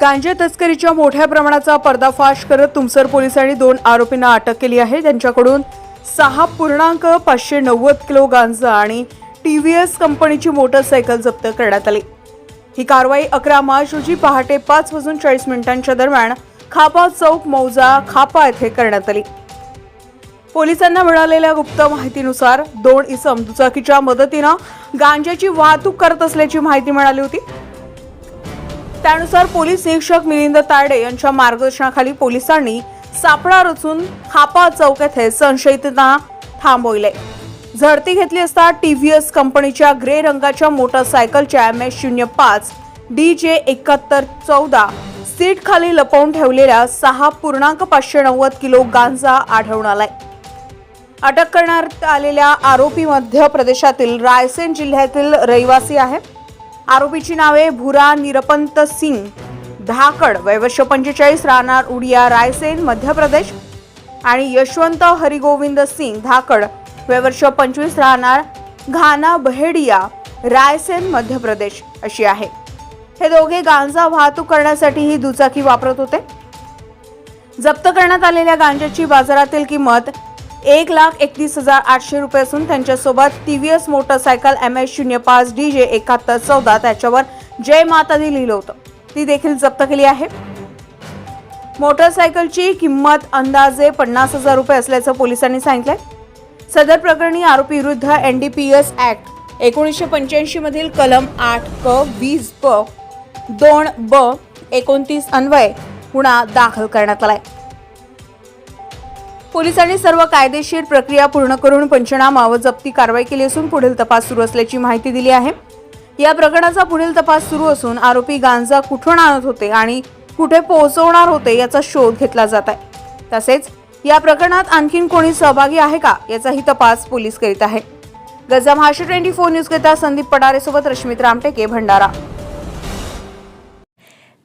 गांजा तस्करीच्या मोठ्या प्रमाणाचा पर्दाफाश करत तुमसर पोलिसांनी दोन आरोपींना अटक केली आहे. त्यांच्याकडून सहा पूर्णांक पाचशे नव्वद किलो गांजा आणि टी व्ही एस कंपनीची मोटरसायकल जप्त करण्यात आली. ही कारवाई अकरा मार्च रोजी पहाटे पाच वाजून चाळीस मिनिटांच्या दरम्यान खापा चौक मौजा खापा येथे करण्यात आली. पोलिसांना मिळालेल्या गुप्त माहितीनुसार दोन इसम दुचाकीच्या मदतीनं गांजाची वाहतूक करत असल्याची माहिती मिळाली होती. त्यानुसार पोलीस निरीक्षक मिलिंद तारडे यांच्या मार्गदर्शनाखाली पोलिसांनी सापळा रचून खापा चौक येथे संशयितांना थांबवले. झडती घेतली असता टीव्हीएस कंपनीच्या ग्रे रंगाच्या मोटरसायकलच्या एम एस शून्य पाच डी जे एकाहत्तर चौदा सीट खाली लपवून ठेवलेल्या सहा पूर्णांक पाचशे नव्वद किलो गांजा आढळून आलाय. अटक करण्यात आलेल्या आरोपी मध्य प्रदेशातील रायसेन जिल्ह्यातील रहिवासी आहे. आरोपीची नावे भुरा निरपंत सिंग धाकड वयवर्ष पंचेचाळीस राहणार उडिया रायसेन मध्य प्रदेश आणि यशवंत हरिगोविंद सिंग धाकड वयवर्ष पंचवीस राहणार घाना बहेडिया रायसेन मध्य प्रदेश अशी आहे. हे दोघे गांजा वाहतूक करण्यासाठी ही दुचाकी वापरत होते. जप्त करण्यात आलेल्या गांजाची बाजारातील किंमत एक लाख एकतीस हजार आठशे रुपये असून त्यांच्यासोबत T V S motorcycle M S शून्य पाच डी जे एकाहत्तर चौदा त्याच्यावर जय माता दी लिहिलं होतं. ती देखील जप्त केली आहे. मोटरसायकलची किंमत अंदाजे पन्नास हजार रुपये असल्याचं पोलिसांनी सांगितलंय. सदर प्रकरणी आरोपी विरुद्ध N D P S act एकोणीसशे पंच्याऐंशी मधील कलम आठ क वीस ब दोन ब एकोणतीस अन्वय गुन्हा दाखल करण्यात आलाय. पोलिसांनी सर्व कायदेशीर प्रक्रिया पूर्ण करून पंचनामा व जप्ती कारवाई केली असून पुढील तपास सुरू असल्याची माहिती दिली आहे. या प्रकरणाचा पुढील तपास सुरू असून आरोपी गांजा कुठून आणत होते आणि कुठे पोहोचवणार होते याचा शोध घेतला जात आहे. तसेच या प्रकरणात आणखीन कोणी सहभागी आहे का याचाही तपास पोलीस करीत आहे. Gaja Maharashtra twenty four news Sandeep Padare सोबत रश्मित रामटेके भंडारा.